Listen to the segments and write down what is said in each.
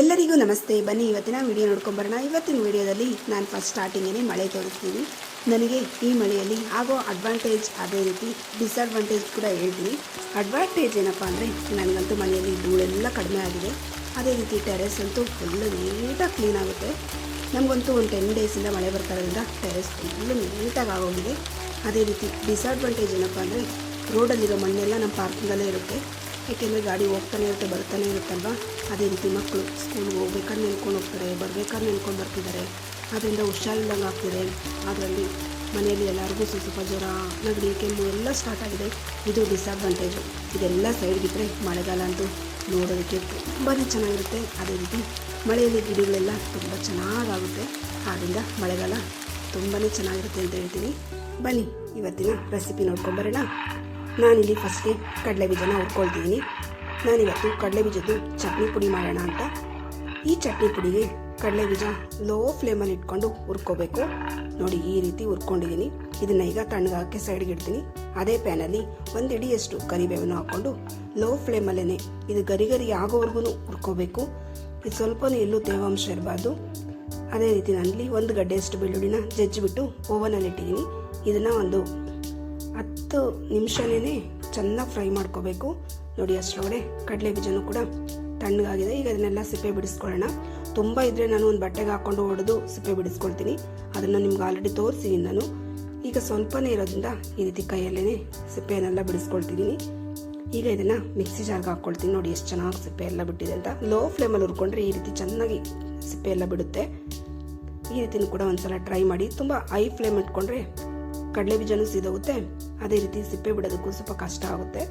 ಎಲ್ಲರಿಗೂ ನಮಸ್ತೆ. ಬನ್ನಿ, ಇವತ್ತಿನ ವಿಡಿಯೋ ನೋಡ್ಕೊಂಬರೋಣ ಇವತ್ತಿನ ವಿಡಿಯೋದಲ್ಲಿ ನಾನು ಫಸ್ಟ್ ಸ್ಟಾರ್ಟಿಂಗೇ ಮಳೆ ತೋರಿಸ್ತೀನಿ. ನನಗೆ ಈ ಮಳೆಯಲ್ಲಿ ಆಗೋ ಅಡ್ವಾಂಟೇಜ್ ಅದೇ ರೀತಿ ಡಿಸ್ಅಡ್ವಾಂಟೇಜ್ ಕೂಡ ಹೇಳ್ತೀನಿ. ಅಡ್ವಾಂಟೇಜ್ ಏನಪ್ಪ ಅಂದರೆ, ನನಗಂತೂ ಮನೆಯಲ್ಲಿ ಧೂಳೆಲ್ಲ ಕಡಿಮೆ ಆಗಿದೆ. ಅದೇ ರೀತಿ ಟೆರೆಸ್ ಅಂತೂ ಫುಲ್ಲು ನೀಟಾಗಿ ಕ್ಲೀನ್ ಆಗುತ್ತೆ. ನಮಗಂತೂ ಒಂದು ಟೆನ್ ಡೇಸಿಂದ ಮಳೆ ಬರ್ತಾ ಟೆರೆಸ್ ಫುಲ್ಲು ನೀಟಾಗಿ ಆಗೋಗಿದೆ. ಅದೇ ರೀತಿ ಡಿಸ್ಅಡ್ವಾಂಟೇಜ್ ಏನಪ್ಪ ಅಂದರೆ ರೋಡಲ್ಲಿರೋ ಮಣ್ಣೆಲ್ಲ ನಮ್ಮ ಪಾರ್ಕಿಂಗಲ್ಲೇ ಇರುತ್ತೆ. ಏಕೆಂದರೆ ಗಾಡಿ ಹೋಗ್ತಾನೆ ಇರುತ್ತೆ, ಬರ್ತಾನೆ ಇರುತ್ತಲ್ವ? ಅದೇ ರೀತಿ ಮಕ್ಕಳು ಸ್ಕೂಲ್ಗೆ ಹೋಗ್ಬೇಕಾದ್ರೆ ನೆನ್ಕೊಂಡು ಹೋಗ್ತಾರೆ, ಬರ್ಬೇಕಾದ್ರೆ ನೆನ್ಕೊಂಡು ಬರ್ತಿದ್ದಾರೆ. ಅದರಿಂದ ಹುಷಾರಿಲ್ಲಂಗೆ ಆಗ್ತಿದೆ. ಅದರಲ್ಲಿ ಮನೆಯಲ್ಲಿ ಎಲ್ಲರಿಗೂ ಸ್ವಲ್ಪ ಸ್ವಲ್ಪ ಜ್ವರ, ನೆಗಡಿ, ಕೆಮ್ಮು ಎಲ್ಲ ಸ್ಟಾರ್ಟ್ ಆಗಿದೆ. ಇದು ಡಿಸ್ಅಡ್ವಾಂಟೇಜು ಇದೆಲ್ಲ ಸೈಡ್ ಬಿಟ್ಟರೆ ಮಳೆಗಾಲ ಅಂತೂ ನೋಡೋದಕ್ಕೆ ತುಂಬಾ ಚೆನ್ನಾಗಿರುತ್ತೆ. ಅದೇ ರೀತಿ ಮಳೆಯಲ್ಲಿ ಗಿಡಗಳೆಲ್ಲ ತುಂಬ ಚೆನ್ನಾಗಾಗುತ್ತೆ. ಆದ್ದರಿಂದ ಮಳೆಗಾಲ ತುಂಬಾ ಚೆನ್ನಾಗಿರುತ್ತೆ ಅಂತ ಹೇಳ್ತೀನಿ. ಬನ್ನಿ, ಇವತ್ತಿನ ರೆಸಿಪಿ ನೋಡ್ಕೊಂಬರೋಣ ನಾನಿಲ್ಲಿ ಫಸ್ಟ್ಗೆ ಕಡಲೆ ಬೀಜನ ಹುರ್ಕೊಳ್ತಿದ್ದೀನಿ ನಾನಿವತ್ತು ಕಡಲೆ ಬೀಜದ್ದು ಚಟ್ನಿ ಪುಡಿ ಮಾಡೋಣ ಅಂತ. ಈ ಚಟ್ನಿ ಪುಡಿಗೆ ಕಡಲೆ ಬೀಜ ಲೋ ಫ್ಲೇಮಲ್ಲಿ ಇಟ್ಕೊಂಡು ಹುರ್ಕೋಬೇಕು. ನೋಡಿ, ಈ ರೀತಿ ಹುರ್ಕೊಂಡಿದ್ದೀನಿ. ಇದನ್ನ ಈಗ ತಣ್ಣಗಾಕಿ ಸೈಡ್ಗೆ ಇಡ್ತೀನಿ. ಅದೇ ಪ್ಯಾನಲ್ಲಿ ಒಂದು ಇಡಿಯಷ್ಟು ಕರಿಬೇವನ್ನು ಹಾಕ್ಕೊಂಡು ಲೋ ಫ್ಲೇಮಲ್ಲೇ ಇದು ಗರಿ ಗರಿ ಆಗೋವರೆಗೂ ಹುರ್ಕೋಬೇಕು. ಇದು ಸ್ವಲ್ಪನೂ ಎಲ್ಲೂ ತೇವಾಂಶ ಇರಬಾರ್ದು. ಅದೇ ರೀತಿ ನಾನಲ್ಲಿ ಒಂದು ಗಡ್ಡೆಯಷ್ಟು ಬೆಳ್ಳುಳ್ಳಿನ ಜಜ್ಜಿಬಿಟ್ಟು ಓವನಲ್ಲಿ ಇಟ್ಟಿದ್ದೀನಿ ಇದನ್ನು ಒಂದು ಹತ್ತು ನಿಮಿಷನೇ ಚೆನ್ನಾಗಿ ಫ್ರೈ ಮಾಡ್ಕೋಬೇಕು. ನೋಡಿ ಅಷ್ಟರೊಳಗಡೆ ಕಡಲೆ ಬೀಜನೂ ಕೂಡ ತಣ್ಣಗಾಗಿದೆ. ಈಗ ಅದನ್ನೆಲ್ಲ ಸಿಪ್ಪೆ ಬಿಡಿಸ್ಕೊಳ್ಳೋಣ. ತುಂಬ ಇದ್ದರೆ ನಾನು ಒಂದು ಬಟ್ಟೆಗೆ ಹಾಕ್ಕೊಂಡು ಹೊಡೆದು ಸಿಪ್ಪೆ ಬಿಡಿಸ್ಕೊಳ್ತೀನಿ. ಅದನ್ನು ನಿಮ್ಗೆ ಆಲ್ರೆಡಿ ತೋರಿಸಿದ್ದೀನಿ ನಾನು. ಈಗ ಸ್ವಲ್ಪನೇ ಇರೋದ್ರಿಂದ ಈ ರೀತಿ ಕೈಯಲ್ಲೇ ಸಿಪ್ಪೆಯನ್ನೆಲ್ಲ ಬಿಡಿಸ್ಕೊಳ್ತಿದ್ದೀನಿ. ಈಗ ಇದನ್ನು ಮಿಕ್ಸಿ ಜಾರ್ಗೆ ಹಾಕ್ಕೊಳ್ತೀನಿ. ನೋಡಿ ಎಷ್ಟು ಚೆನ್ನಾಗಿ ಸಿಪ್ಪೆ ಎಲ್ಲ ಬಿಟ್ಟಿದೆ ಅಂತ. ಲೋ ಫ್ಲೇಮಲ್ಲಿ ಹುರ್ಕೊಂಡ್ರೆ ಈ ರೀತಿ ಚೆನ್ನಾಗಿ ಸಿಪ್ಪೆ ಎಲ್ಲ ಬಿಡುತ್ತೆ. ಈ ರೀತಿನೂ ಕೂಡ ಒಂದ್ಸಲ ಟ್ರೈ ಮಾಡಿ. ತುಂಬ ಹೈ ಫ್ಲೇಮ್ ಇಟ್ಕೊಂಡ್ರೆ ಕಡಲೆ ಬೀಜನೂ ಸಿದೋಗುತ್ತೆ. ಅದೇ ರೀತಿ ಸಿಪ್ಪೆ ಬಿಡೋದಕ್ಕೂ ಸ್ವಲ್ಪ ಕಷ್ಟ ಆಗುತ್ತೆ.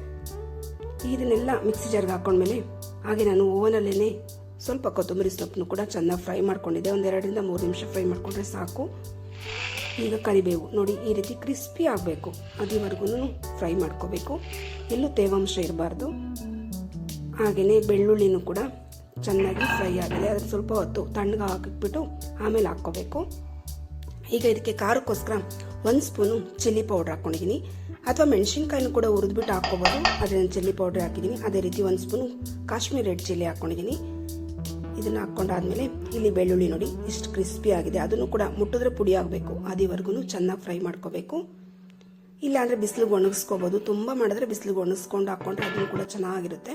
ಇದನ್ನೆಲ್ಲ ಮಿಕ್ಸಿ ಜಾರ್ಗೆ ಹಾಕೊಂಡ್ಮೇಲೆ ಹಾಗೆ ನಾನು ಓವನಲ್ಲೇ ಸ್ವಲ್ಪ ಕೊತ್ತಂಬರಿ ಸೊಪ್ಪನ್ನು ಕೂಡ ಚೆನ್ನಾಗಿ ಫ್ರೈ ಮಾಡ್ಕೊಂಡಿದ್ದೆ. ಒಂದೆರಡರಿಂದ ಮೂರು ನಿಮಿಷ ಫ್ರೈ ಮಾಡಿಕೊಂಡ್ರೆ ಸಾಕು. ಈಗ ಕರಿಬೇವು. ನೋಡಿ, ಈ ರೀತಿ ಕ್ರಿಸ್ಪಿ ಆಗಬೇಕು. ಅದುವರೆಗೂ ಫ್ರೈ ಮಾಡ್ಕೋಬೇಕು. ಎಲ್ಲೂ ತೇವಾಂಶ ಇರಬಾರ್ದು. ಹಾಗೆಯೇ ಬೆಳ್ಳುಳ್ಳಿನೂ ಕೂಡ ಚೆನ್ನಾಗಿ ಫ್ರೈ ಆಗಿದೆ. ಅದಕ್ಕೆ ಸ್ವಲ್ಪ ಹೊತ್ತು ತಣ್ಣಗೆ ಹಾಕಿಬಿಟ್ಟು ಆಮೇಲೆ ಹಾಕ್ಕೋಬೇಕು. ಈಗ ಇದಕ್ಕೆ ಖಾರಕ್ಕೋಸ್ಕರ ಒಂದು ಸ್ಪೂನು ಚಿಲ್ಲಿ ಪೌಡ್ರ್ ಹಾಕ್ಕೊಂಡಿದ್ದೀನಿ ಅಥವಾ ಮೆಣಸಿನ್ಕಾಯಿನೂ ಕೂಡ ಹುರಿದ್ಬಿಟ್ಟು ಹಾಕ್ಕೋಬೋದು. ಆದರೆ ನಾನು ಚಿಲ್ಲಿ ಪೌಡ್ರ್ ಹಾಕಿದ್ದೀನಿ. ಅದೇ ರೀತಿ ಒಂದು ಸ್ಪೂನು ಕಾಶ್ಮೀರಿ ರೆಡ್ ಚಿಲ್ಲಿ ಹಾಕ್ಕೊಂಡಿದ್ದೀನಿ ಇದನ್ನು ಹಾಕ್ಕೊಂಡಾದ್ಮೇಲೆ ಇಲ್ಲಿ ಬೆಳ್ಳುಳ್ಳಿ ನೋಡಿ, ಇಷ್ಟು ಕ್ರಿಸ್ಪಿ ಆಗಿದೆ. ಅದನ್ನು ಕೂಡ ಮುಟ್ಟಿದ್ರೆ ಪುಡಿ ಆಗಬೇಕು. ಅದಿವರೆಗೂ ಚೆನ್ನಾಗಿ ಫ್ರೈ ಮಾಡ್ಕೋಬೇಕು. ಇಲ್ಲಾಂದರೆ ಬಿಸಿಲಿಗೆ ಒಣಗಿಸ್ಕೋಬೋದು. ತುಂಬ ಮಾಡಿದ್ರೆ ಬಿಸಿಲಿಗೆ ಒಣಗಿಸ್ಕೊಂಡು ಹಾಕ್ಕೊಂಡ್ರೆ ಅದನ್ನು ಕೂಡ ಚೆನ್ನಾಗಿರುತ್ತೆ.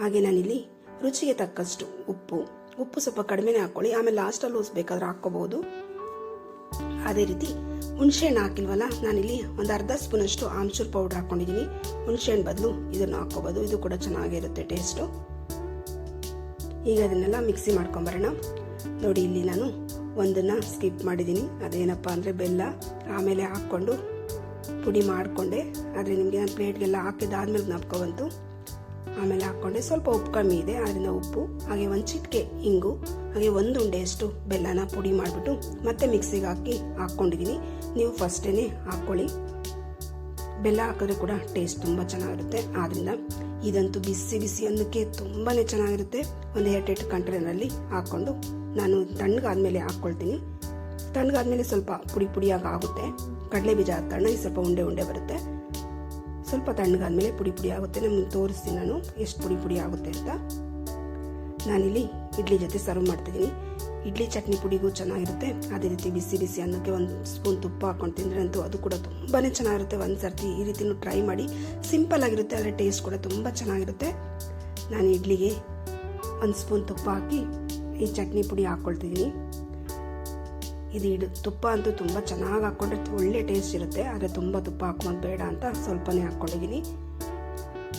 ಹಾಗೆ ನಾನಿಲ್ಲಿ ರುಚಿಗೆ ತಕ್ಕಷ್ಟು ಉಪ್ಪು. ಉಪ್ಪು ಸ್ವಲ್ಪ ಕಡಿಮೆನೇ ಹಾಕ್ಕೊಳ್ಳಿ ಆಮೇಲೆ ಲಾಸ್ಟಲ್ಲಿ ಬೇಕಾದ್ರೆ ಹಾಕ್ಕೋಬಹುದು ಅದೇ ರೀತಿ ಹುಣಸೆಹಣ್ಣು ಹಾಕಿಲ್ವಲ್ಲ, ನಾನಿಲ್ಲಿ ಒಂದು ಅರ್ಧ ಸ್ಪೂನಷ್ಟು ಆಮ್ಚೂರ್ ಪೌಡರ್ ಹಾಕ್ಕೊಂಡಿದ್ದೀನಿ. ಹುಣಸೆಹಣ್ಣು ಬದಲು ಇದನ್ನು ಹಾಕ್ಕೋಬೋದು, ಇದು ಕೂಡ ಚೆನ್ನಾಗಿರುತ್ತೆ ಟೇಸ್ಟು. ಈಗ ಅದನ್ನೆಲ್ಲ ಮಿಕ್ಸಿ ಮಾಡ್ಕೊಂಬರೋಣ. ನೋಡಿ, ಇಲ್ಲಿ ನಾನು ಒಂದನ್ನು ಸ್ಕಿಪ್ ಮಾಡಿದ್ದೀನಿ. ಅದೇನಪ್ಪ ಅಂದರೆ ಬೆಲ್ಲ, ಆಮೇಲೆ ಹಾಕ್ಕೊಂಡು ಪುಡಿ ಮಾಡಿಕೊಂಡೆ. ಆದರೆ ನಿಮಗೆ ನಾನು ಪ್ಲೇಟ್ಗೆಲ್ಲ ಹಾಕಿದ್ದಾದ್ಮೇಲೆ ಜ್ಞಾಪಕ ಬಂತು. ಆಮೇಲೆ ಹಾಕ್ಕೊಂಡೆ, ಸ್ವಲ್ಪ ಉಪ್ಪು ಕಮ್ಮಿ ಇದೆ ಅದರಿಂದ ಉಪ್ಪು, ಹಾಗೆ ಒಂದು ಚಿಟಿಕೆ ಇಂಗು. ಹಾಗೆ ಒಂದು ಉಂಡೆಯಷ್ಟು ಬೆಲ್ಲನ ಪುಡಿ ಮಾಡಿಬಿಟ್ಟು ಮತ್ತೆ ಮಿಕ್ಸಿಗೆ ಹಾಕಿ ಹಾಕ್ಕೊಂಡಿದ್ದೀನಿ ನೀವು ಫಸ್ಟೇ ಹಾಕ್ಕೊಳ್ಳಿ. ಬೆಲ್ಲ ಹಾಕಿದ್ರೆ ಕೂಡ ಟೇಸ್ಟ್ ತುಂಬ ಚೆನ್ನಾಗಿರುತ್ತೆ. ಆದ್ದರಿಂದ ಇದಂತೂ ಬಿಸಿ ಬಿಸಿ ಅನ್ನಕ್ಕೆ ತುಂಬಾ ಚೆನ್ನಾಗಿರುತ್ತೆ. ಒಂದು ಎರಡು ಎರಡು ಕಂಟ್ರೇನಲ್ಲಿ ಹಾಕ್ಕೊಂಡು ನಾನು ತಣ್ಣಗಾದ್ಮೇಲೆ ಹಾಕ್ಕೊಳ್ತೀನಿ. ತಣ್ಣಗಾದ್ಮೇಲೆ ಸ್ವಲ್ಪ ಪುಡಿ ಪುಡಿಯಾಗಿ ಆಗುತ್ತೆ. ಕಡಲೆ ಬೀಜ ಆದ ಈ ಸ್ವಲ್ಪ ಉಂಡೆ ಉಂಡೆ ಬರುತ್ತೆ. ಸ್ವಲ್ಪ ತಣ್ಣಗಾದ್ಮೇಲೆ ಪುಡಿ ಪುಡಿ ಆಗುತ್ತೆ. ನಮ್ಗೆ ತೋರಿಸ್ತೀನಿ ನಾನು. ಎಷ್ಟು ಪುಡಿ ಪುಡಿ ಆಗುತ್ತೆ ಅಂತ. ನಾನಿಲ್ಲಿ ಇಡ್ಲಿ ಜೊತೆ ಸರ್ವ್ ಮಾಡ್ತಿದ್ದೀನಿ. ಇಡ್ಲಿ ಚಟ್ನಿ ಪುಡಿಗೂ ಚೆನ್ನಾಗಿರುತ್ತೆ. ಅದೇ ರೀತಿ ಬಿಸಿ ಬಿಸಿ ಅನ್ನಕ್ಕೆ ಒಂದು ಸ್ಪೂನ್ ತುಪ್ಪ ಹಾಕೊಂಡು ತಿಂದರೆ ಅಂತೂ ಅದು ಕೂಡ ತುಂಬಾ ಚೆನ್ನಾಗಿರುತ್ತೆ. ಒಂದು ಸರ್ತಿ ಈ ರೀತಿನೂ ಟ್ರೈ ಮಾಡಿ. ಸಿಂಪಲ್ ಆಗಿರುತ್ತೆ, ಆದರೆ ಟೇಸ್ಟ್ ಕೂಡ ತುಂಬ ಚೆನ್ನಾಗಿರುತ್ತೆ. ನಾನು ಇಡ್ಲಿಗೆ ಒಂದು ಸ್ಪೂನ್ ತುಪ್ಪ ಹಾಕಿ ಈ ಚಟ್ನಿ ಪುಡಿ ಹಾಕ್ಕೊಳ್ತಿದ್ದೀನಿ ಇದು ಇಡು, ತುಪ್ಪ ಅಂತೂ ತುಂಬ ಚೆನ್ನಾಗಿ ಹಾಕ್ಕೊಂಡ್ರೆ ಒಳ್ಳೆ ಟೇಸ್ಟ್ ಇರುತ್ತೆ. ಆದರೆ ತುಂಬ ತುಪ್ಪ ಹಾಕ್ಕೊಂಡು ಬೇಡ ಅಂತ ಸ್ವಲ್ಪನೇ ಹಾಕ್ಕೊಂಡಿದ್ದೀನಿ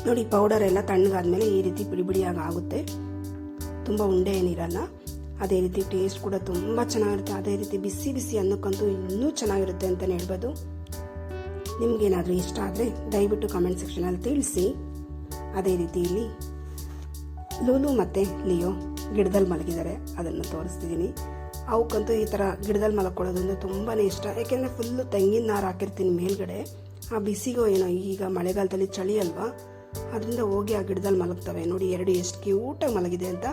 ನೋಡಿ ಪೌಡರ್ ಎಲ್ಲ ತಣ್ಣಗಾದ್ಮೇಲೆ ಈ ರೀತಿ ಬಿಡಿ ಬಿಡಿಯಾಗಿ ಆಗುತ್ತೆ. ತುಂಬ ಉಂಡೆ ಏನಿರಲ್ಲ ಅದೇ ರೀತಿ ಟೇಸ್ಟ್ ಕೂಡ ತುಂಬ ಚೆನ್ನಾಗಿರುತ್ತೆ. ಅದೇ ರೀತಿ ಬಿಸಿ ಬಿಸಿ ಅನ್ನಕ್ಕಂತೂ ಇನ್ನೂ ಚೆನ್ನಾಗಿರುತ್ತೆ ಅಂತಲೇ ಹೇಳ್ಬೋದು. ನಿಮಗೇನಾದರೂ ಇಷ್ಟ ಆದರೆ ದಯವಿಟ್ಟು ಕಮೆಂಟ್ ಸೆಕ್ಷನಲ್ಲಿ ತಿಳಿಸಿ. ಅದೇ ರೀತಿ ಇಲ್ಲಿ ಲೂಲು ಮತ್ತು ಲಿಯೋ ಗಿಡದಲ್ಲಿ ಮಲಗಿದ್ದಾರೆ. ಅದನ್ನು ತೋರಿಸ್ತಿದ್ದೀನಿ. ಅವಕ್ಕಂತೂ ಈ ಥರ ಗಿಡದಲ್ಲಿ ಮಲಕ್ಕೊಳ್ಳೋದಂದ್ರೆ ತುಂಬಾ ಇಷ್ಟ. ಯಾಕೆಂದರೆ ಫುಲ್ಲು ತೆಂಗಿನ ನಾರು ಹಾಕಿರ್ತೀನಿ ಮೇಲ್ಗಡೆ. ಆ ಬಿಸಿಗೋ ಏನೋ ಈಗ ಮಳೆಗಾಲದಲ್ಲಿ ಚಳಿ ಅಲ್ವಾ? ಅದರಿಂದ ಹೋಗಿ ಆ ಗಿಡದಲ್ಲಿ ಮಲಗ್ತವೆ. ನೋಡಿ, ಎರಡು ಎಷ್ಟು ಕ್ಯೂಟಾಗಿ ಮಲಗಿದೆ ಅಂತ.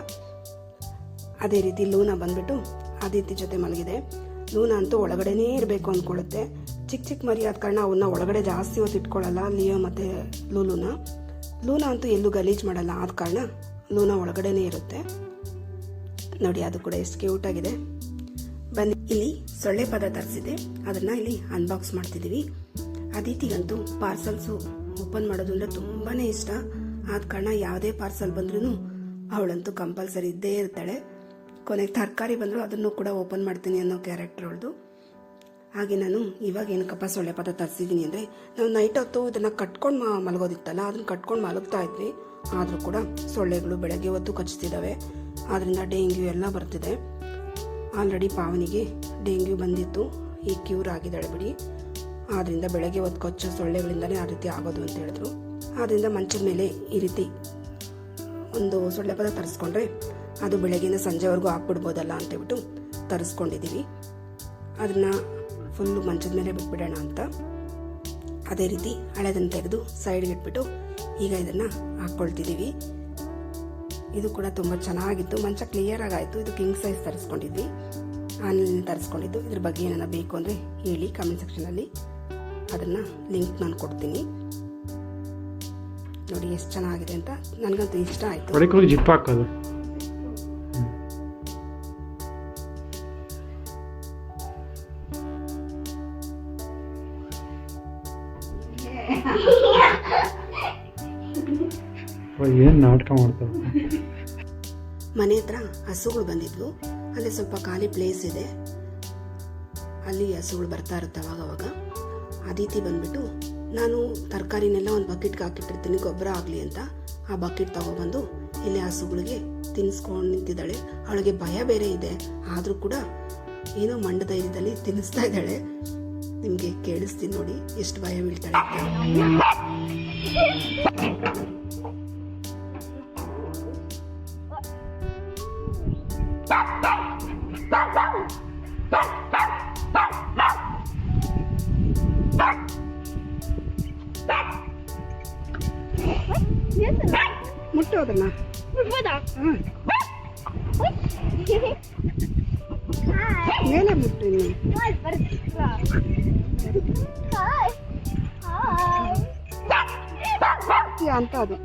ಅದೇ ರೀತಿ ಲೂನ ಬಂದ್ಬಿಟ್ಟು ಆದಿತ್ಯ ಜೊತೆ ಮಲಗಿದೆ. ಲೂನ ಅಂತೂ ಒಳಗಡೆನೇ ಇರಬೇಕು ಅಂದ್ಕೊಳ್ಳುತ್ತೆ. ಚಿಕ್ಕ ಚಿಕ್ಕ ಮರಿ ಆದ ಕಾರಣ ಅವನ್ನ ಒಳಗಡೆ ಜಾಸ್ತಿ ಹೊತ್ತು ಇಟ್ಕೊಳ್ಳಲ್ಲ, ಲಿಯೋ ಮತ್ತು ಲೂಲೂನ. ಲೂನ ಅಂತೂ ಎಲ್ಲೂ ಗಲೀಜು ಮಾಡಲ್ಲ, ಆದ ಕಾರಣ ಲೂನ ಒಳಗಡೆನೇ ಇರುತ್ತೆ. ನೋಡಿ, ಅದು ಕೂಡ ಎಷ್ಟು ಕ್ಯೂಟ್ ಆಗಿದೆ. ಬನ್ನಿ, ಇಲ್ಲಿ ಸೊಳ್ಳೆ ಪದ ತರಿಸಿದೆ. ಅದನ್ನ ಇಲ್ಲಿ ಅನ್ಬಾಕ್ಸ್ ಮಾಡ್ತಿದ್ದೀವಿ ಅದಿತಿಗಂತೂ ಪಾರ್ಸಲ್ಸು ಓಪನ್ ಮಾಡೋದು ಅಂದರೆ ತುಂಬಾನೇ ಇಷ್ಟ. ಆದ ಕಾರಣ ಯಾವುದೇ ಪಾರ್ಸಲ್ ಬಂದ್ರೂ ಅವಳಂತೂ ಕಂಪಲ್ಸರಿ ಇದ್ದೇ ಇರ್ತಾಳೆ. ಕೊನೆಗೆ ತರಕಾರಿ ಬಂದರೂ ಅದನ್ನು ಕೂಡ ಓಪನ್ ಮಾಡ್ತೀನಿ ಅನ್ನೋ ಕ್ಯಾರೆಕ್ಟರ್ ಅವಳದು. ಹಾಗೆ ನಾನು ಇವಾಗ ಏನಕ್ಕಪ್ಪ ಸೊಳ್ಳೆ ಪದ ತರಿಸಿದ್ದೀನಿ ಅಂದರೆ, ನಾವು ನೈಟ್ ಹೊತ್ತು ಇದನ್ನು ಕಟ್ಕೊಂಡು ಮಲಗೋದಿತ್ತಲ್ಲ, ಅದನ್ನು ಕಟ್ಕೊಂಡು ಮಲಗ್ತಾ ಇದ್ವಿ. ಆದರೂ ಕೂಡ ಸೊಳ್ಳೆಗಳು ಬೆಳಗ್ಗೆ ಹೊತ್ತು ಕಚ್ತಿದ್ದಾವೆ ಆದ್ದರಿಂದ ಡೆಂಗ್ಯೂ ಎಲ್ಲ ಬರ್ತಿದೆ. ಆಲ್ರೆಡಿ ಪಾವನಿಗೆ ಡೆಂಗ್ಯೂ ಬಂದಿತ್ತು. ಈ ಕ್ಯೂರ್ ಆಗಿದ್ದಾಳೆ ಬಿಡಿ. ಆದ್ದರಿಂದ ಬೆಳಗ್ಗೆ ಹೊತ್ತು ಕೊಚ್ಚ ಸೊಳ್ಳೆಗಳಿಂದಲೇ ಆ ರೀತಿ ಆಗೋದು ಅಂತ ಹೇಳಿದ್ರು. ಆದ್ದರಿಂದ ಮಂಚದ ಮೇಲೆ ಈ ರೀತಿ ಒಂದು ಸೊಳ್ಳೆ ಪದ ತರಿಸ್ಕೊಂಡ್ರೆ ಅದು ಬೆಳಗ್ಗಿಂದ ಸಂಜೆವರೆಗೂ ಹಾಕ್ಬಿಡ್ಬೋದಲ್ಲ ಅಂತೇಳ್ಬಿಟ್ಟು ತರಿಸ್ಕೊಂಡಿದ್ದೀವಿ. ಅದನ್ನು ಫುಲ್ಲು ಮಂಚದ ಮೇಲೆ ಬಿಟ್ಬಿಡೋಣ ಅಂತ. ಅದೇ ರೀತಿ ಹಳೆದನ್ನು ತೆಗೆದು ಸೈಡ್ಗೆ ಇಟ್ಬಿಟ್ಟು ಈಗ ಇದನ್ನು ಹಾಕ್ಕೊಳ್ತಿದ್ದೀವಿ. ಇದು ಕೂಡ ತುಂಬ ಚೆನ್ನಾಗಿತ್ತು. ಮಂಚ ಕ್ಲಿಯರ್ ಆಗಾಯಿತು. ಇದು ಕಿಂಗ್ ಸೈಜ್ ತರಿಸ್ಕೊಂಡಿದ್ವಿ. ಆನ್ಲೈನ್ ತರಿಸ್ಕೊಂಡಿದ್ದು. ಇದ್ರ ಬಗ್ಗೆ ಏನಾರ ಬೇಕು ಅಂದರೆ ಹೇಳಿ ಕಮೆಂಟ್ ಸೆಕ್ಷನಲ್ಲಿ ಅದನ್ನು ಲಿಂಕ್ ನಾನು ಕೊಡ್ತೀನಿ. ನೋಡಿ, ಎಷ್ಟು ಚೆನ್ನಾಗಿದೆ ಅಂತ. ನನಗಂತೂ ಇಷ್ಟ ಆಯಿತು. ಏನು ನಾಟಕ ಮಾಡ್ತಾವೆ ಮನೆ ಹತ್ರ ಹಸುಗಳು ಬಂದಿದ್ವು. ಅಲ್ಲಿ ಸ್ವಲ್ಪ ಖಾಲಿ ಪ್ಲೇಸ್ ಇದೆ. ಅಲ್ಲಿ ಹಸುಗಳು ಬರ್ತಾ ಇರುತ್ತೆ ಅವಾಗವಾಗ ಅವಾಗ. ಅದಿತಿ ಬಂದ್ಬಿಟ್ಟು, ನಾನು ತರಕಾರಿನೆಲ್ಲ ಒಂದು ಬಕೆಟ್ಗೆ ಹಾಕಿಟ್ಟಿರ್ತೀನಿ, ಗೊಬ್ಬರ ಆಗಲಿ ಅಂತ. ಆ ಬಕೆಟ್ ತಗೊಬಂದು ಇಲ್ಲಿ ಹಸುಗಳಿಗೆ ತಿನ್ನಿಸ್ಕೊಂಡು ನಿಂತಿದ್ದಾಳೆ. ಅವಳಿಗೆ ಭಯ ಬೇರೆ ಇದೆ. ಆದರೂ ಕೂಡ ಏನೋ ಮಂಡ ಧೈರ್ಯದಲ್ಲಿ ತಿನ್ನಿಸ್ತಾ ಇದ್ದಾಳೆ. ನಿಮಗೆ ಕೇಳಿಸ್ತೀನಿ ನೋಡಿ ಎಷ್ಟು ಭಯ ಬೀಳ್ತಾಳೆ ಅಂತ. ಮುಟ್ಟು ಅದನ್ನ ಮೇಲೆ ಮುಟ್ಟು ಇನ್ನು ಅಂತ ಅದು.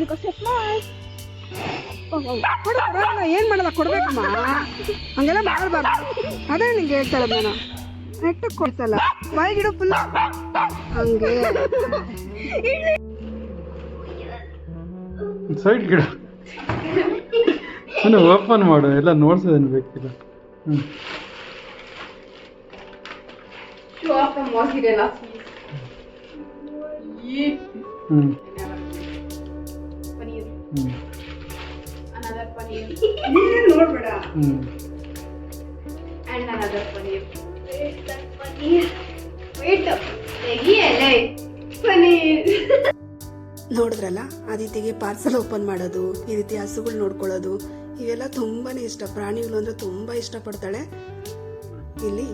Because of mine. ಕೊಡು, ಕೊಡೋಣ, ಏನ್ ಮಾಡಲ್ಲ ಕೊಡ್ಬೇಕಮ್ಮ. ಹಂಗೆಲ್ಲ ಮಾಡಬಾರ್ದು. ಅದೇ ನಿಂಗೆ ಹೇಳ್ತಾಳೆ ನಾನು. ನೆಟ್ಟು ಕೊಡ್ತಲ್ಲ? ಬಾಯಿಗಿಡು ಫುಲ್ ಹಂಗೆ. ಸೈಡ್ ಗಿಡ. ಸುಮ್ಮನೆ ಓಪನ್ ಮಾಡು ಎಲ್ಲ ನೋಡ್ಸೋದೇನು ಬೇಕಿಲ್ಲ. ಹ್ಞೂ. ಹ್ಞೂ. ನೀನ್ ನೋಡ್ಬೇಡ. ಹ್ಞೂ ಪನೀರ್ ನೋಡಿದ್ರಲ್ಲ, ಆದಿತ್ಯಗೆ ಪಾರ್ಸಲ್ ಓಪನ್ ಮಾಡೋದು, ಈ ರೀತಿ ಹಸುಗಳು ನೋಡ್ಕೊಳ್ಳೋದು, ಇವೆಲ್ಲ ತುಂಬಾನೇ ಇಷ್ಟ. ಪ್ರಾಣಿಗಳು ಅಂದ್ರೆ ತುಂಬಾ ಇಷ್ಟಪಡ್ತಾಳೆ. ಇಲ್ಲಿ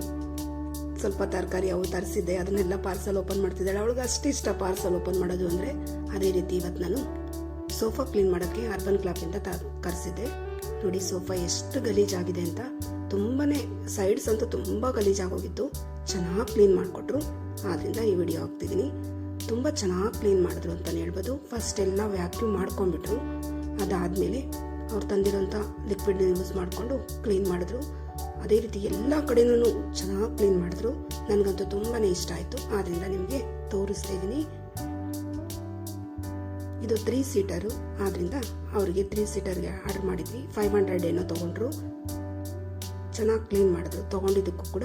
ಸ್ವಲ್ಪ ತರಕಾರಿ ಅವು ತರಿಸಿದ್ದೆ, ಅದನ್ನೆಲ್ಲ ಪಾರ್ಸಲ್ ಓಪನ್ ಮಾಡ್ತಿದ್ದಾಳೆ. ಅವಳಿಗೆ ಅಷ್ಟು ಇಷ್ಟ ಪಾರ್ಸಲ್ ಓಪನ್ ಮಾಡೋದು ಅಂದ್ರೆ ಅದೇ ರೀತಿ ಇವತ್ತು ನಾನು ಸೋಫಾ ಕ್ಲೀನ್ ಮಾಡೋಕ್ಕೆ ಅರ್ಬನ್ ಕ್ಲಾಪಿಂದ ತ, ಕರೆಸಿದ್ದೆ. ನೋಡಿ ಸೋಫಾ ಎಷ್ಟು ಗಲೀಜಾಗಿದೆ ಅಂತ. ತುಂಬಾ ಸೈಡ್ಸ್ ಅಂತೂ ತುಂಬಾ ಗಲೀಜಾಗೋಗಿತ್ತು ಚೆನ್ನಾಗಿ ಕ್ಲೀನ್ ಮಾಡಿಕೊಟ್ರು. ಆದ್ದರಿಂದ ಈ ವಿಡಿಯೋ ಹಾಕ್ತಿದ್ದೀನಿ ತುಂಬ ಚೆನ್ನಾಗಿ ಕ್ಲೀನ್ ಮಾಡಿದ್ರು ಅಂತಲೇ ಹೇಳ್ಬೋದು. ಫಸ್ಟ್ ಎಲ್ಲ ವ್ಯಾಕ್ಯೂಮ್ ಮಾಡ್ಕೊಂಡ್ಬಿಟ್ರು. ಅದಾದಮೇಲೆ ಅವ್ರು ತಂದಿರೋಂಥ ಲಿಕ್ವಿಡ್ ಯೂಸ್ ಮಾಡಿಕೊಂಡು ಕ್ಲೀನ್ ಮಾಡಿದ್ರು. ಅದೇ ರೀತಿ ಎಲ್ಲ ಕಡೆನೂ ಚೆನ್ನಾಗಿ ಕ್ಲೀನ್ ಮಾಡಿದ್ರು. ನನಗಂತೂ ತುಂಬಾ ಇಷ್ಟ ಆಯಿತು. ಆದ್ದರಿಂದ ನಿಮಗೆ ತೋರಿಸ್ತಾ ಇದ್ದೀನಿ ಇದು ತ್ರೀ ಸೀಟರು ಆದ್ದರಿಂದ ಅವರಿಗೆ ತ್ರೀ ಸೀಟರ್ಗೆ ಆರ್ಡರ್ ಮಾಡಿದ್ವಿ. ಫೈವ್ ಹಂಡ್ರೆಡ್ ಏನೋ ತೊಗೊಂಡ್ರು. ಚೆನ್ನಾಗಿ ಕ್ಲೀನ್ ಮಾಡಿದ್ರು. ತೊಗೊಂಡಿದ್ದಕ್ಕೂ ಕೂಡ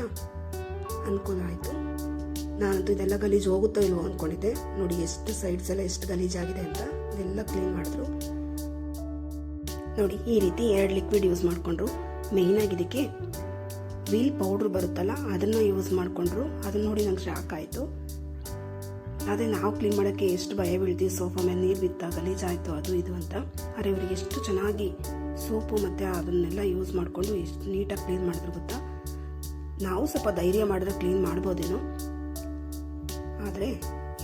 ಅನುಕೂಲ ಆಯಿತು ನಾನಂತೂ ಇದೆಲ್ಲ ಗಲೀಜು ಹೋಗುತ್ತೋ ಇಲ್ವೋ ಅಂದ್ಕೊಂಡಿದ್ದೆ ನೋಡಿ ಎಷ್ಟು ಸೈಡ್ಸ್ ಎಲ್ಲ ಎಷ್ಟು ಗಲೀಜಾಗಿದೆ ಅಂತ ಇದೆಲ್ಲ ಕ್ಲೀನ್ ಮಾಡಿದ್ರು. ನೋಡಿ ಈ ರೀತಿ ಎರಡು ಲಿಕ್ವಿಡ್ ಯೂಸ್ ಮಾಡಿಕೊಂಡ್ರು. ಮೇಯ್ನಾಗಿ ಇದಕ್ಕೆ ವೀಲ್ ಪೌಡ್ರ್ ಬರುತ್ತಲ್ಲ, ಅದನ್ನು ಯೂಸ್ ಮಾಡಿಕೊಂಡ್ರು. ಅದನ್ನು ನೋಡಿ ನಂಗೆ ಶಾಕ್ ಆಯಿತು. ಅದೇ ನಾವು ಕ್ಲೀನ್ ಮಾಡೋಕ್ಕೆ ಎಷ್ಟು ಭಯ ಬೀಳ್ತೀವಿ ಸೋಫಾ ಮೇಲೆ ನೀರು ಬಿತ್ತ ಗಲೀಜಾಯಿತು, ಅದು ಇದು ಅಂತ. ಆದರೆ ಇವರಿಗೆ ಎಷ್ಟು ಚೆನ್ನಾಗಿ ಸೋಪು ಮತ್ತು ಅದನ್ನೆಲ್ಲ ಯೂಸ್ ಮಾಡಿಕೊಂಡು ಎಷ್ಟು ನೀಟಾಗಿ ಕ್ಲೀನ್ ಮಾಡಿದ್ರು ಗೊತ್ತಾ? ನಾವು ಸ್ವಲ್ಪ ಧೈರ್ಯ ಮಾಡಿದ್ರೆ ಕ್ಲೀನ್ ಮಾಡ್ಬೋದೇನೋ? ಆದರೆ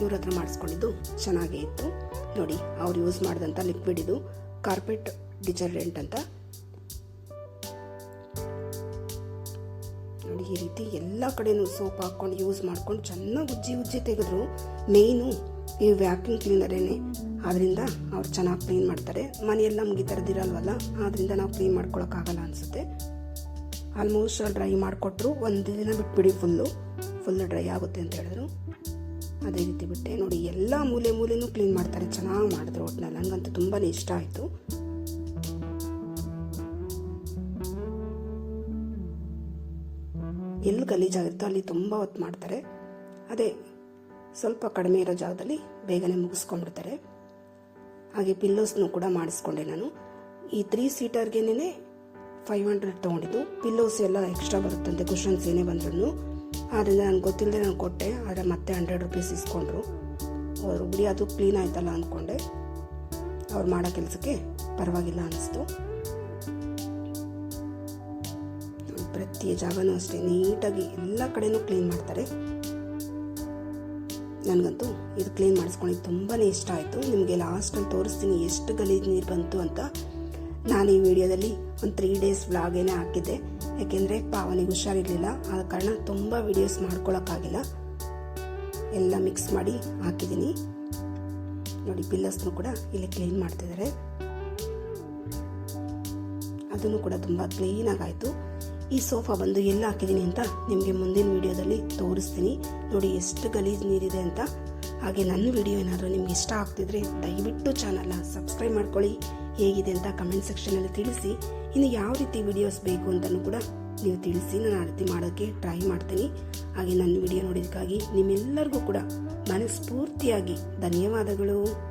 ಇವ್ರ ಹತ್ರ ಮಾಡಿಸ್ಕೊಂಡಿದ್ದು ಚೆನ್ನಾಗೇ ಇತ್ತು. ನೋಡಿ, ಅವ್ರು ಯೂಸ್ ಮಾಡಿದಂಥ ಲಿಕ್ವಿಡ್ ಇದು ಕಾರ್ಪೆಟ್ ಡಿಟರ್ಜೆಂಟ್ ಅಂತ. ನೋಡಿ, ಈ ರೀತಿ ಎಲ್ಲ ಕಡೆನೂ ಸೋಪ್ ಹಾಕ್ಕೊಂಡು ಯೂಸ್ ಮಾಡ್ಕೊಂಡು ಚೆನ್ನಾಗಿ ಉಜ್ಜಿ ಉಜ್ಜಿ ತೆಗೆದ್ರು. ಮೇಯ್ನು ಈ ವ್ಯಾಕ್ಯೂಮ್ ಕ್ಲೀನರೇನೆ ಆದ್ದರಿಂದ ಅವ್ರು ಚೆನ್ನಾಗಿ ಕ್ಲೀನ್ ಮಾಡ್ತಾರೆ. ಮನೆಯಲ್ಲಿ ನಮ್ಗೆ ಈ ಥರದ್ದು ಆದ್ದರಿಂದ ನಾವು ಕ್ಲೀನ್ ಮಾಡ್ಕೊಳಕ್ಕಾಗಲ್ಲ ಅನಿಸುತ್ತೆ. ಆಲ್ಮೋಸ್ಟ್ ಡ್ರೈ ಮಾಡಿಕೊಟ್ರು, ಒಂದು ದಿನ ಬಿಟ್ಬಿಡಿ ಫುಲ್ಲು ಫುಲ್ ಡ್ರೈ ಆಗುತ್ತೆ ಅಂತ ಹೇಳಿದ್ರು. ಅದೇ ರೀತಿ ಬಿಟ್ಟೆ. ನೋಡಿ, ಎಲ್ಲ ಮೂಲೆ ಮೂಲೆನೂ ಕ್ಲೀನ್ ಮಾಡ್ತಾರೆ. ಚೆನ್ನಾಗಿ ಮಾಡಿದ್ರು ಒಟ್ಟಿನಲ್ಲಿ ನನಗಂತೂ ತುಂಬಾ ಇಷ್ಟ ಆಯಿತು. ಎಲ್ಲಿ ಗಲೀಜಾಗಿರುತ್ತೋ ಅಲ್ಲಿ ತುಂಬ ಹೊತ್ತು ಮಾಡ್ತಾರೆ. ಅದೇ ಸ್ವಲ್ಪ ಕಡಿಮೆ ಇರೋ ಜಾಗದಲ್ಲಿ ಬೇಗನೆ ಮುಗಿಸ್ಕೊಂಡ್ಬಿಡ್ತಾರೆ. ಹಾಗೆ ಪಿಲ್ಲೋಸ್ನು ಕೂಡ ಮಾಡಿಸ್ಕೊಂಡೆ ನಾನು. ಈ ತ್ರೀ ಸೀಟರ್ಗೆನೇ ಫೈವ್ ಹಂಡ್ರೆಡ್ ತೊಗೊಂಡಿದ್ದು. ಪಿಲ್ಲೋಸ್ ಎಲ್ಲ ಎಕ್ಸ್ಟ್ರಾ ಬರುತ್ತಂತೆ ಕುಷನ್ಸ್ ಏನೇ ಬಂದ್ರೂ ಆದ್ದರಿಂದ ನನಗೆ ಗೊತ್ತಿಲ್ಲದೆ ನಾನು ಕೊಟ್ಟೆ, ಆದರೆ ಮತ್ತೆ ಹಂಡ್ರೆಡ್ ರುಪೀಸ್ ಇಸ್ಕೊಂಡ್ರು. ಅವರು ಬಿಡಿ, ಅದು ಕ್ಲೀನ್ ಆಯ್ತಲ್ಲ ಅಂದ್ಕೊಂಡೆ ಅವ್ರು ಮಾಡೋ ಕೆಲಸಕ್ಕೆ ಪರವಾಗಿಲ್ಲ ಅನ್ನಿಸ್ತು ಪ್ರತಿ ಜಾಗನೂ ಅಷ್ಟೇ, ನೀಟಾಗಿ ಎಲ್ಲ ಕಡೆನೂ ಕ್ಲೀನ್ ಮಾಡ್ತಾರೆ. ನನಗಂತೂ ಇದು ಕ್ಲೀನ್ ಮಾಡಿಸ್ಕೊಂಡಿದ್ದು ತುಂಬಾ ಇಷ್ಟ ಆಯಿತು. ನಿಮಗೆ ಲಾಸ್ಟಲ್ಲಿ ತೋರಿಸ್ತೀನಿ, ಎಷ್ಟು ಗಲೀಜು ನೀರು ಬಂತು ಅಂತ ನಾನು ಈ ವಿಡಿಯೋದಲ್ಲಿ ಒಂದು ತ್ರೀ ಡೇಸ್ ವ್ಲಾಗೇನೆ ಹಾಕಿದ್ದೆ. ಯಾಕೆಂದರೆ ಪಾವನಿಗೆ ಹುಷಾರಿರಲಿಲ್ಲ. ಆದ ಕಾರಣ ತುಂಬ ವೀಡಿಯೋಸ್ ಮಾಡ್ಕೊಳಕ್ಕಾಗಿಲ್ಲ. ಎಲ್ಲ ಮಿಕ್ಸ್ ಮಾಡಿ ಹಾಕಿದ್ದೀನಿ. ನೋಡಿ ಪಿಲ್ಲರ್ಸ್ನು ಕೂಡ ಇಲ್ಲಿ ಕ್ಲೀನ್ ಮಾಡ್ತಿದ್ದಾರೆ ಅದನ್ನು ಕೂಡ ತುಂಬ ಕ್ಲೀನಾಗಿ ಆಯಿತು. ಈ ಸೋಫಾ ಬಂದು ಎಲ್ಲ ಹಾಕಿದ್ದೀನಿ ಅಂತ ನಿಮಗೆ ಮುಂದಿನ ವಿಡಿಯೋದಲ್ಲಿ ತೋರಿಸ್ತೀನಿ. ನೋಡಿ, ಎಷ್ಟು ಗಲೀಜು ನೀರಿದೆ ಅಂತ. ಹಾಗೆ ನನ್ನ ವಿಡಿಯೋ ಏನಾದರೂ ನಿಮ್ಗೆ ಇಷ್ಟ ಆಗ್ತಿದ್ರೆ ದಯವಿಟ್ಟು ಚಾನಲ್ನ ಸಬ್ಸ್ಕ್ರೈಬ್ ಮಾಡ್ಕೊಳ್ಳಿ. ಹೇಗಿದೆ ಅಂತ ಕಮೆಂಟ್ ಸೆಕ್ಷನಲ್ಲಿ ತಿಳಿಸಿ. ಇನ್ನು ಯಾವ ರೀತಿ ವಿಡಿಯೋಸ್ ಬೇಕು ಅಂತಲೂ ಕೂಡ ನೀವು ತಿಳಿಸಿ. ನಾನು ಆ ರೀತಿ ಮಾಡೋಕ್ಕೆ ಟ್ರೈ ಮಾಡ್ತೀನಿ. ಹಾಗೆ ನನ್ನ ವಿಡಿಯೋ ನೋಡಿದ್ದಕ್ಕಾಗಿ ನಿಮ್ಮೆಲ್ಲರಿಗೂ ಕೂಡ ಮನಸ್ಫೂರ್ತಿಯಾಗಿ ಧನ್ಯವಾದಗಳು.